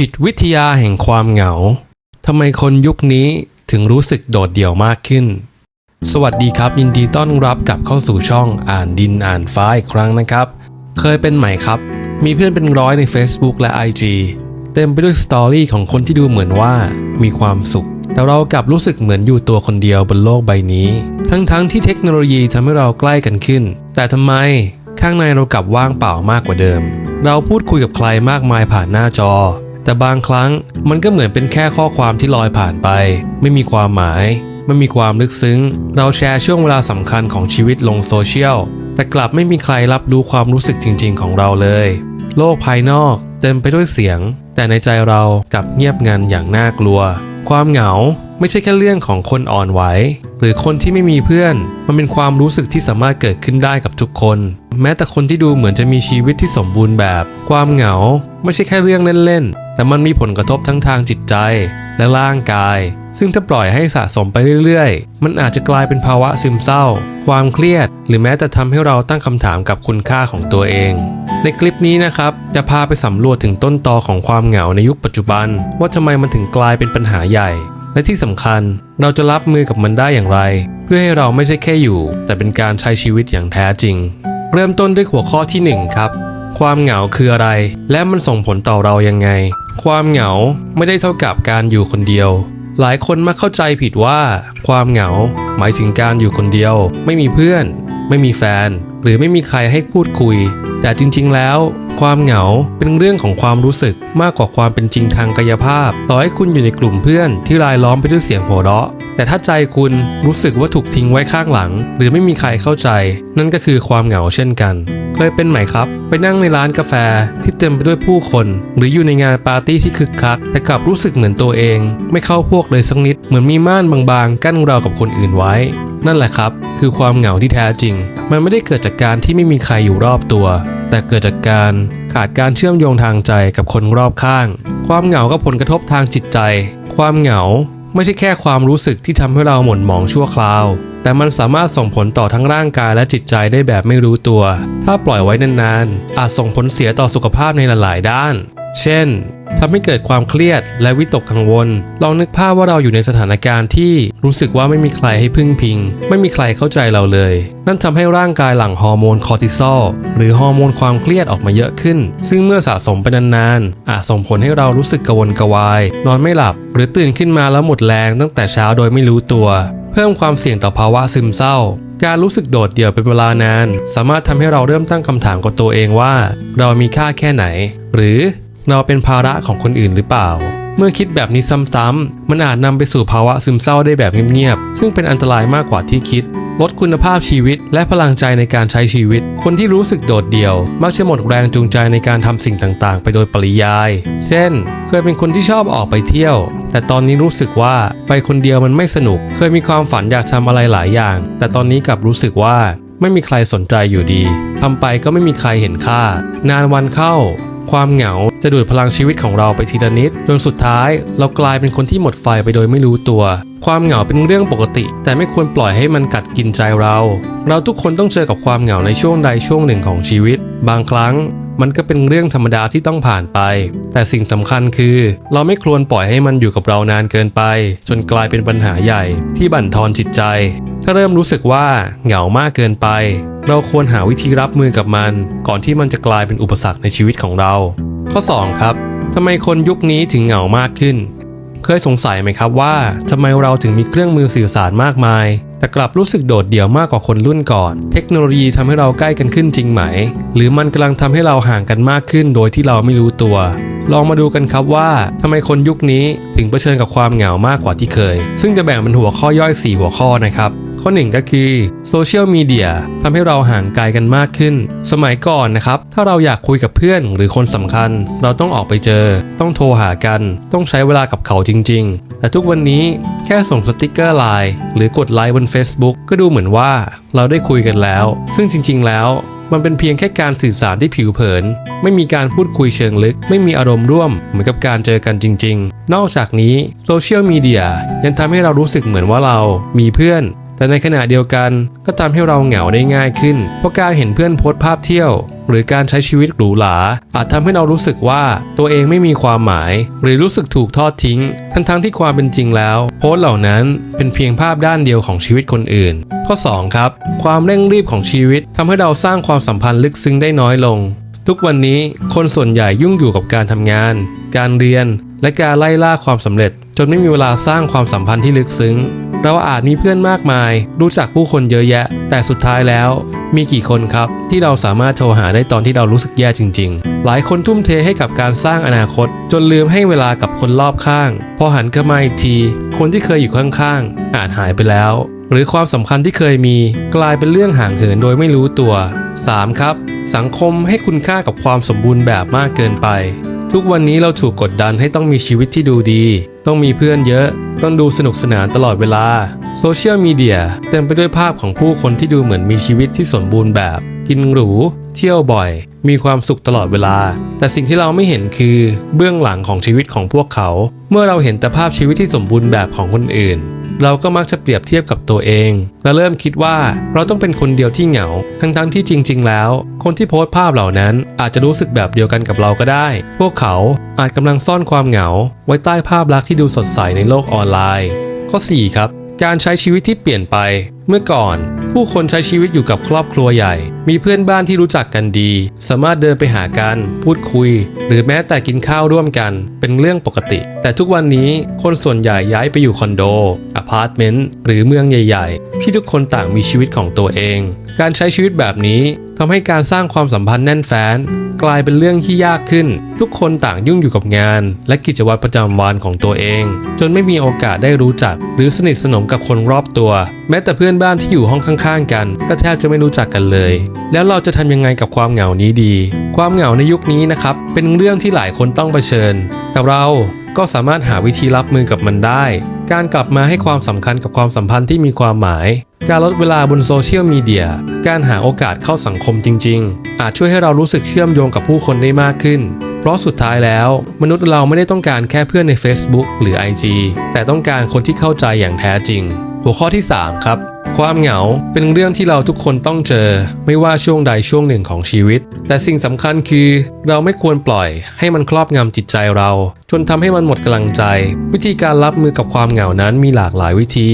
จิตวิทยาแห่งความเหงา ทำไมคนยุคนี้ถึงรู้สึกโดดเดี่ยวมากขึ้น สวัสดีครับ ยินดีต้อนรับกลับเข้าสู่ช่องอ่านดินอ่านฟ้าอีกครั้งนะครับ เคยเป็นไหมครับ มีเพื่อนเป็นร้อยใน Facebook และ IG เต็มไปด้วยสตอรี่ของคนที่ดูเหมือนว่ามีความสุข แต่เรากลับรู้สึกเหมือนอยู่ตัวคนเดียวบนโลกใบนี้ ทั้งๆที่เทคโนโลยีทำให้เราใกล้กันขึ้น แต่ทำไมข้างในเรากลับว่างเปล่ามากกว่าเดิม เราพูดคุยกับใครมากมายผ่านหน้าจอ แต่บางครั้งมันก็เหมือนเป็นแค่ข้อความที่ลอยผ่านไป ไม่มีความหมายไม่มีความลึกซึ้ง เราแชร์ช่วงเวลาสำคัญของชีวิตลงโซเชียล แต่กลับไม่มีใครรับรู้ความรู้สึกจริง ๆ ของเราเลย โลกภายนอกเต็มไปด้วยเสียง แต่ในใจเรากลับเงียบงันอย่างน่ากลัว ความเหงาไม่ใช่แค่เรื่องของคนอ่อนไหว หรือคนที่ไม่มีเพื่อน มันเป็นความรู้สึกที่สามารถเกิดขึ้นได้กับทุกคน แม้แต่คนที่ดูเหมือนจะมีชีวิตที่สมบูรณ์แบบ ความเหงาไม่ใช่แค่เรื่องเล่นๆ แต่มันมีผลกระทบทั้งทางจิตใจและร่างกาย ซึ่งถ้าปล่อยให้สะสมไปเรื่อยๆ มันอาจจะกลายเป็นภาวะซึมเศร้า ความเครียด หรือแม้แต่ทำให้เราตั้งคำถามกับคุณค่าของตัวเอง ในคลิปนี้นะครับ จะพาไปสำรวจถึงต้นตอของความเหงาในยุคปัจจุบัน ว่าทำไมมันถึงกลายเป็นปัญหาใหญ่ และที่สำคัญ เราจะรับมือกับมันได้อย่างไร เพื่อให้เราไม่ใช่แค่อยู่ แต่เป็นการใช้ชีวิตอย่างแท้จริง เริ่มต้นด้วยหัวข้อที่หนึ่งครับ ความเหงาคืออะไร และมันส่งผลต่อเรายังไง ความเหงาไม่ได้เท่ากับการอยู่คนเดียว หลายคนมักเข้าใจผิดว่า ความเหงา หมายถึงการอยู่คนเดียว ไม่มีเพื่อน ไม่มีแฟน หรือไม่มีใครให้พูดคุย แต่จริง ๆ แล้ว ความเหงาเป็นเรื่องของความรู้สึกมากกว่าความเป็นจริงทางกายภาพ ต่อให้คุณอยู่ในกลุ่มเพื่อนที่รายล้อมไปด้วยเสียงหัวเราะ แต่ถ้าใจคุณรู้สึกว่าถูกทิ้งไว้ข้างหลัง หรือไม่มีใครเข้าใจ นั่นก็คือความเหงาเช่นกัน เคยเป็นไหมครับ ไปนั่งในร้านกาแฟที่เต็มไปด้วยผู้คน หรืออยู่ในงานปาร์ตี้ที่คึกคัก แต่กลับรู้สึกเหมือนตัวเอง ไม่เข้าพวกเลยสักนิด เหมือนมีม่านบางๆ กั้นเรากับคนอื่นไว้ นั่นแหละครับ คือความเหงาที่แท้จริง มันไม่ได้เกิดจากการที่ไม่มีใครอยู่รอบตัว แต่เกิดจากการขาดการเชื่อมโยงทางใจกับคนรอบข้าง ความเหงากับผลกระทบทางจิตใจ ความเหงา ไม่ใช่แค่ความรู้สึกที่ทำให้เราหม่นหมองชั่วคราว แต่มันสามารถส่งผลต่อทั้งร่างกายและจิตใจได้แบบไม่รู้ตัว ถ้าปล่อยไว้นานๆ อาจส่งผลเสียต่อสุขภาพในหลายๆ ด้าน เช่นทำให้เกิดความเครียดและวิตกกังวล ลองนึกภาพว่าเราอยู่ในสถานการณ์ที่รู้สึกว่าไม่มีใครให้พึ่งพิง ไม่มีใครเข้าใจเราเลย นั่นทำให้ร่างกายหลั่งฮอร์โมนคอร์ติซอลหรือฮอร์โมนความเครียดออกมาเยอะขึ้น ซึ่งเมื่อสะสมไปนานๆ อาจส่งผลให้เรารู้สึกกระวนกระวาย นอนไม่หลับ หรือตื่นขึ้นมาแล้วหมดแรงตั้งแต่เช้าโดยไม่รู้ตัว เพิ่มความเสี่ยงต่อภาวะซึมเศร้าการรู้สึกโดดเดี่ยวเป็นเวลานาน สามารถทำให้เราเริ่มตั้งคำถามกับตัวเองว่า เรามีค่าแค่ไหน หรือ เราเป็นภาระของคนอื่นหรือเปล่า เมื่อคิดแบบนี้ซ้ำๆ มันอาจนำไปสู่ภาวะซึมเศร้าได้แบบเงียบๆ ซึ่งเป็นอันตรายมากกว่าที่คิด ลดคุณภาพชีวิต และพลังใจในการใช้ชีวิต คนที่รู้สึกโดดเดี่ยว มักจะหมดแรงจูงใจในการทำสิ่งต่างๆ ไปโดยปริยาย เช่น เคยเป็นคนที่ชอบออกไปเที่ยว แต่ตอนนี้รู้สึกว่าไปคนเดียวมันไม่สนุก เคยมีความฝันอยากทำอะไรหลายอย่าง แต่ตอนนี้กลับรู้สึกว่าไม่มีใครสนใจอยู่ดี ทำไปก็ไม่มีใครเห็นค่า นานวันเข้า ความเหงาจะดูดพลังชีวิตของเราไปทีละนิด จนสุดท้ายเรากลายเป็นคนที่หมดไฟไปโดยไม่รู้ตัว ความเหงาเป็นเรื่องปกติ แต่ไม่ควรปล่อยให้มันกัดกินใจเรา เราทุกคนต้องเจอกับความเหงาในช่วงใดช่วงหนึ่งของชีวิต บางครั้งมันก็เป็นเรื่องธรรมดาที่ต้องผ่านไป แต่สิ่งสำคัญคือ เราไม่ควรปล่อยให้มันอยู่กับเรานานเกินไป จนกลายเป็นปัญหาใหญ่ที่บั่นทอนจิตใจ ถ้าเริ่มรู้สึกว่าเหงามากเกินไป เราควรหาวิธีรับมือกับมัน ก่อนที่มันจะกลายเป็นอุปสรรคในชีวิตของเรา ข้อ 2 ครับทำไมคนยุคนี้ถึงเหงามากขึ้น เคยสงสัยไหมครับว่าทำไมเราถึงมีเครื่องมือสื่อสารมากมาย แต่กลับรู้สึกโดดเดี่ยวมากกว่าคนรุ่นก่อน เทคโนโลยีทำให้เราใกล้กันขึ้นจริงไหม หรือมันกำลังทำให้เราห่างกันมากขึ้น โดยที่เราไม่รู้ตัวลองมาดูกันครับว่าทำไมคนยุคนี้ถึงเผชิญกับความเหงามากกว่าที่เคย ซึ่งจะแบ่งเป็นหัวข้อย่อย 4 หัวข้อนะครับ ข้อหนึ่งก็คือโซเชียลมีเดียทำให้เราห่างไกลกันมากขึ้น สมัยก่อนนะครับ ถ้าเราอยากคุยกับเพื่อนหรือคนสำคัญ เราต้องออกไปเจอ ต้องโทรหากัน ต้องใช้เวลากับเขาจริง ๆ แต่ทุกวันนี้แค่ส่งสติกเกอร์ไลน์หรือกดไลค์บน Facebook ก็ดูเหมือนว่าเราได้คุยกันแล้ว ซึ่งจริง ๆ แล้วมันเป็นเพียงแค่การสื่อสารที่ผิวเผิน ไม่มีการพูดคุยเชิงลึก ไม่มีอารมณ์ร่วม เหมือนกับการเจอกันจริง ๆ นอกจากนี้โซเชียลมีเดียยังทำให้เรารู้สึกเหมือนว่าเรามีเพื่อน แต่ในขณะเดียวกันก็ทำให้เราเหงาได้ง่ายขึ้น เพราะการเห็นเพื่อนโพสต์ภาพเที่ยว หรือการใช้ชีวิตหรูหราอาจทำให้เรารู้สึกว่าตัวเองไม่มีความหมาย หรือรู้สึกถูกทอดทิ้ง ทั้งๆที่ความเป็นจริงแล้ว โพสต์เหล่านั้นเป็นเพียงภาพด้านเดียวของชีวิตคนอื่น ข้อ 2 ครับ ความเร่งรีบของชีวิตทำให้เราสร้างความสัมพันธ์ลึกซึ้งได้น้อยลงทุกวันนี้คนส่วนใหญ่ยุ่งอยู่กับการทำงาน การเรียน และการไล่ล่าความสำเร็จ จนไม่มีเวลาสร้างความสัมพันธ์ที่ลึกซึ้ง เราอาจมีเพื่อนมากมาย รู้จักผู้คนเยอะแยะ แต่สุดท้ายแล้ว มีกี่คนครับ ที่เราสามารถโทรหาได้ตอนที่เรารู้สึกแย่จริง ๆ หลายคนทุ่มเทให้กับการสร้างอนาคต จนลืมให้เวลากับคนรอบข้าง พอหันกลับมาอีกที คนที่เคยอยู่ข้างๆอาจหายไปแล้ว หรือความสำคัญที่เคยมี กลายเป็นเรื่องห่างเหินโดยไม่รู้ตัว 3. ครับ สังคมให้คุณค่ากับความสมบูรณ์แบบมากเกินไป ทุกวันนี้เราถูกกดดันให้ต้องมีชีวิตที่ดูดี ต้องมีเพื่อนเยอะ ต้องดูสนุกสนานตลอดเวลา โซเชียลมีเดียเต็มไปด้วยภาพของผู้คนที่ดูเหมือนมีชีวิตที่สมบูรณ์แบบ กินหรู เที่ยวบ่อย มีความสุขตลอดเวลา แต่สิ่งที่เราไม่เห็นคือเบื้องหลังของชีวิตของพวกเขา เมื่อเราเห็นแต่ภาพชีวิตที่สมบูรณ์แบบของคนอื่น เราก็มักจะเปรียบเทียบกับตัวเอง และเริ่มคิดว่าเราต้องเป็นคนเดียวที่เหงา ทั้งๆที่จริง ๆ แล้ว คนที่โพสต์ภาพเหล่านั้นอาจจะรู้สึกแบบเดียวกันกับเราก็ได้ พวกเขาอาจกำลังซ่อนความเหงา ไว้ใต้ภาพลักษณ์ที่ดูสดใสในโลกออนไลน์ ข้อ 4 ครับ การใช้ชีวิตที่เปลี่ยนไป เมื่อก่อน ผู้คนใช้ชีวิตอยู่กับครอบครัวใหญ่ มีเพื่อนบ้านที่รู้จักกันดี สามารถเดินไปหากัน พูดคุย หรือแม้แต่กินข้าวร่วมกัน เป็นเรื่องปกติ แต่ทุกวันนี้คนส่วนใหญ่ย้ายไปอยู่คอนโดอพาร์ตเมนต์หรือเมืองใหญ่ ๆ ที่ทุกคนต่างมีชีวิตของตัวเอง การใช้ชีวิตแบบนี้ ทำให้การสร้างความสัมพันธ์แน่นแฟ้น กลายเป็นเรื่องที่ยากขึ้น ทุกคนต่างยุ่งอยู่กับงาน และกิจวัตรประจำวันของตัวเอง จนไม่มีโอกาสได้รู้จัก หรือสนิทสนมกับคนรอบตัว แม้แต่เพื่อนบ้านที่อยู่ห้องข้างๆ กัน ก็แทบจะไม่รู้จักกันเลย แล้วเราจะทำยังไงกับความเหงานี้ดี ความเหงาในยุคนี้นะครับเป็นเรื่องที่หลายคนต้องเผชิญแต่เราก็สามารถหาวิธีรับมือกับมันได้ การกลับมาให้ความสำคัญกับความสัมพันธ์ที่มีความหมาย การลดเวลาบนโซเชียลมีเดีย การหาโอกาสเข้าสังคมจริง ๆ อาจช่วยให้เรารู้สึกเชื่อมโยงกับผู้คนได้มากขึ้น เพราะสุดท้ายแล้ว มนุษย์เราไม่ได้ต้องการแค่เพื่อนใน Facebook หรือ IG แต่ต้องการคนที่เข้าใจอย่างแท้จริง หัวข้อที่ 3 ครับ ความเหงาเป็นเรื่องที่เราทุกคนต้องเจอ ไม่ว่าช่วงใดช่วงหนึ่งของชีวิต แต่สิ่งสำคัญคือเราไม่ควรปล่อยให้มันครอบงำจิตใจเรา จนทำให้มันหมดกำลังใจ วิธีการรับมือกับความเหงานั้นมีหลากหลายวิธี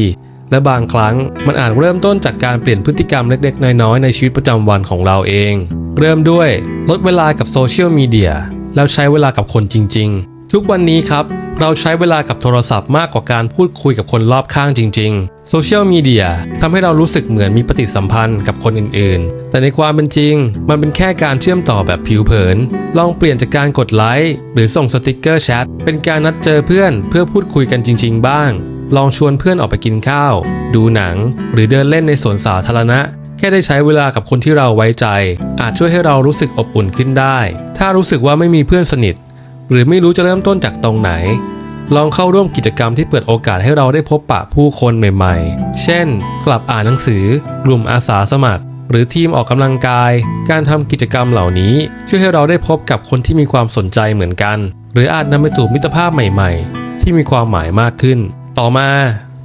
และบางครั้งมันอาจเริ่มต้นจากการเปลี่ยนพฤติกรรมเล็กๆ น้อยๆ ในชีวิตประจำวันของเราเอง เริ่มด้วยลดเวลากับโซเชียลมีเดียแล้วใช้เวลากับคนจริง ๆ ทุกวันนี้ครับเราใช้เวลากับโทรศัพท์มากกว่าการพูดคุยกับคนรอบข้างจริงๆโซเชียลมีเดียทำให้เรารู้สึกเหมือนมีปฏิสัมพันธ์กับคนอื่นๆ แต่ในความเป็นจริง มันเป็นแค่การเชื่อมต่อแบบผิวเผิน ลองเปลี่ยนจากการกดไลค์หรือส่งสติกเกอร์แชทเป็นการนัดเจอเพื่อนเพื่อพูดคุยกันจริง ๆ บ้าง ลองชวนเพื่อนออกไปกินข้าว ดูหนัง หรือเดินเล่นในสวนสาธารณะแค่ได้ใช้เวลากับคนที่เราไว้ใจ อาจช่วยให้เรารู้สึกอบอุ่นขึ้นได้ ถ้ารู้สึกว่าไม่มีเพื่อนสนิท หรือไม่รู้จะเริ่มต้นจากตรงไหน ลองเข้าร่วมกิจกรรมที่เปิดโอกาสให้เราได้พบปะผู้คนใหม่ๆ เช่น กลับอ่านหนังสือ กลุ่มอาสาสมัคร หรือทีมออกกำลังกาย การทำกิจกรรมเหล่านี้ ช่วยให้เราได้พบกับคนที่มีความสนใจเหมือนกัน หรืออาจนำไปสู่มิตรภาพใหม่ ๆ ที่มีความหมายมากขึ้น ต่อมา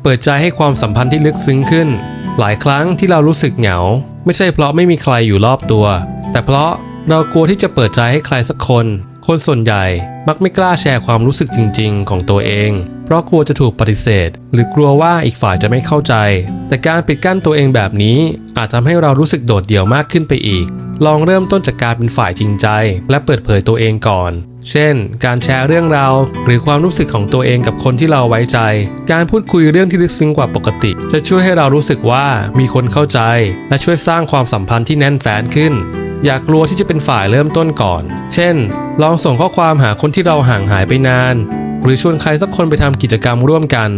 เปิดใจให้ความสัมพันธ์ที่ลึกซึ้งขึ้น หลายครั้งที่เรารู้สึกเหงา ไม่ใช่เพราะไม่มีใครอยู่รอบตัว แต่เพราะเรากลัวที่จะเปิดใจให้ใครสักคน คนส่วนใหญ่มักไม่กล้าแชร์ความรู้สึกจริง ๆ ของตัวเอง เพราะกลัวจะถูกปฏิเสธ หรือกลัวว่าอีกฝ่ายจะไม่เข้าใจ แต่การปิดกั้นตัวเองแบบนี้ อาจทำให้เรารู้สึกโดดเดี่ยวมากขึ้นไปอีก ลองเริ่มต้นจากการเป็นฝ่ายจริงใจ และเปิดเผยตัวเองก่อน เช่น การแชร์เรื่องราวหรือความรู้สึกของตัวเองกับคนที่เราไว้ใจ การพูดคุยเรื่องที่ลึกซึ้งกว่าปกติ จะช่วยให้เรารู้สึกว่ามีคนเข้าใจ และช่วยสร้างความสัมพันธ์ที่แน่นแฟ้นขึ้น อย่ากลัวที่จะเป็นฝ่ายเริ่มต้นก่อน เช่น ลองส่งข้อความหาคนที่เราห่างหายไปนาน หรือชวนใครสักคนไปทำกิจกรรมร่วมกัน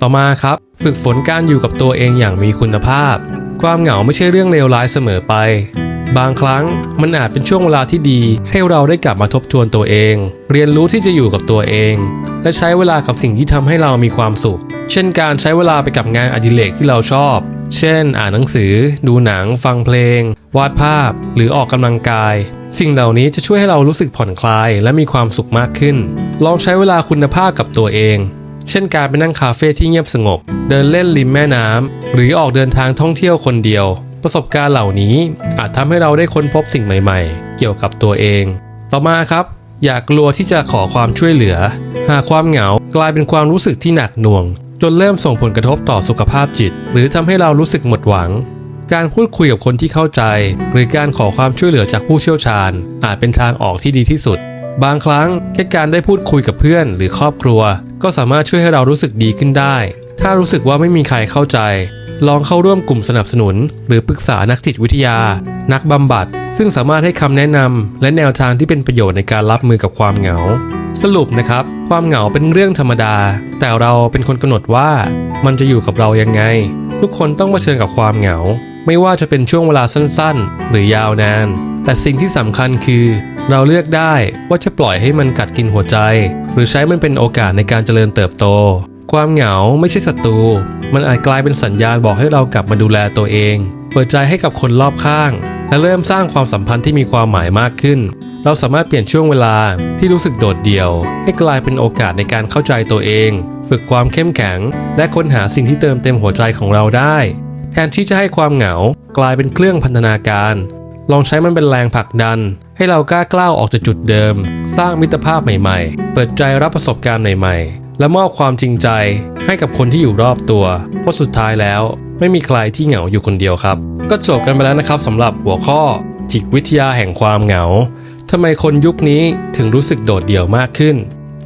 ต่อมาครับ ฝึกฝนการอยู่กับตัวเองอย่างมีคุณภาพ ความเหงาไม่ใช่เรื่องเลวร้ายเสมอไป บางครั้งมันอาจเป็นช่วงเวลาที่ดี ให้เราได้กลับมาทบทวนตัวเอง เรียนรู้ที่จะอยู่กับตัวเอง และใช้เวลากับสิ่งที่ทำให้เรามีความสุข เช่น การใช้เวลาไปกับงานอดิเรกที่เราชอบ เช่น อ่านหนังสือ ดูหนัง ฟังเพลง วาดภาพ หรือออกกำลังกาย สิ่งเหล่านี้จะช่วยให้เรารู้สึกผ่อนคลาย และมีความสุขมากขึ้น ลองใช้เวลาคุณภาพกับตัวเอง เช่นการไปนั่งคาเฟ่ที่เงียบสงบ เดินเล่นริมแม่น้ำ หรือออกเดินทางท่องเที่ยวคนเดียว ประสบการณ์เหล่านี้อาจทำให้เราได้ค้นพบสิ่งใหม่ ๆ เกี่ยวกับตัวเอง ต่อมาครับอย่ากลัวที่จะขอความช่วยเหลือ หากความเหงากลายเป็นความรู้สึกที่หนักหน่วง จนเริ่มส่งผลกระทบต่อสุขภาพจิต หรือทำให้เรารู้สึกหมดหวัง การพูดคุยกับคนที่เข้าใจ หรือการขอความช่วยเหลือจากผู้เชี่ยวชาญ อาจเป็นทางออกที่ดีที่สุด บางครั้งแค่การได้พูดคุยกับเพื่อน หรือครอบครัว ก็สามารถช่วยให้เรารู้สึกดีขึ้นได้ ถ้ารู้สึกว่าไม่มีใครเข้าใจ ลองเข้าร่วมกลุ่มสนับสนุน หรือปรึกษานักจิตวิทยา นักบำบัด ซึ่งสามารถให้คำแนะนำและแนวทางที่เป็นประโยชน์ในการรับมือกับความเหงา สรุปนะครับ ความเหงาเป็นเรื่องธรรมดา แต่เราเป็นคนกำหนดว่ามันจะอยู่กับเรายังไง ทุกคนต้องเผชิญกับความเหงา ไม่ว่าจะเป็นช่วงเวลาสั้นๆ หรือยาวนาน แต่สิ่งที่สำคัญคือ เราเลือกได้ว่าจะปล่อยให้มันกัดกินหัวใจ หรือใช้มันเป็นโอกาสในการเจริญเติบโต ความเหงาไม่ใช่ศัตรู มันอาจกลายเป็นสัญญาณบอกให้เรากลับมาดูแลตัวเอง เปิดใจให้กับคนรอบข้าง และเริ่มสร้างความสัมพันธ์ที่มีความหมายมากขึ้น เราสามารถเปลี่ยนช่วงเวลาที่รู้สึกโดดเดี่ยว ให้กลายเป็นโอกาสในการเข้าใจตัวเอง ฝึกความเข้มแข็ง และค้นหาสิ่งที่เติมเต็มหัวใจของเราได้ แทนที่จะให้ความเหงากลายเป็นเครื่องพันธนาการ ลองใช้มันเป็นแรงผลักดัน ให้เรากล้ากล้าวออกจากจุดเดิม สร้างมิตรภาพใหม่ ๆ เปิดใจรับประสบการณ์ใหม่ๆ และมอบความจริงใจให้กับคนที่อยู่รอบตัว เพราะสุดท้ายแล้ว ไม่มีใครที่เหงาอยู่คนเดียวครับ ก็จบกันไปแล้วนะครับสำหรับหัวข้อจิตวิทยาแห่งความเหงาทำไมคนยุคนี้ถึงรู้สึกโดดเดี่ยวมากขึ้น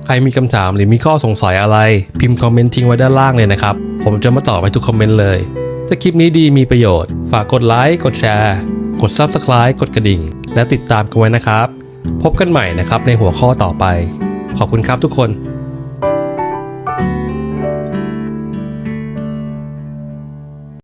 ใครมีคำถามหรือมีข้อสงสัยอะไร พิมพ์คอมเมนต์ทิ้งไว้ด้านล่างเลยนะครับ ผมจะมาตอบให้ทุกคอมเมนต์เลย ถ้าคลิปนี้ดีมีประโยชน์ ฝากกดไลค์กดแชร์ กด Subscribe กดกระดิ่ง และติดตามกันไว้นะครับ พบกันใหม่นะครับในหัวข้อต่อไป ขอบคุณครับทุกคน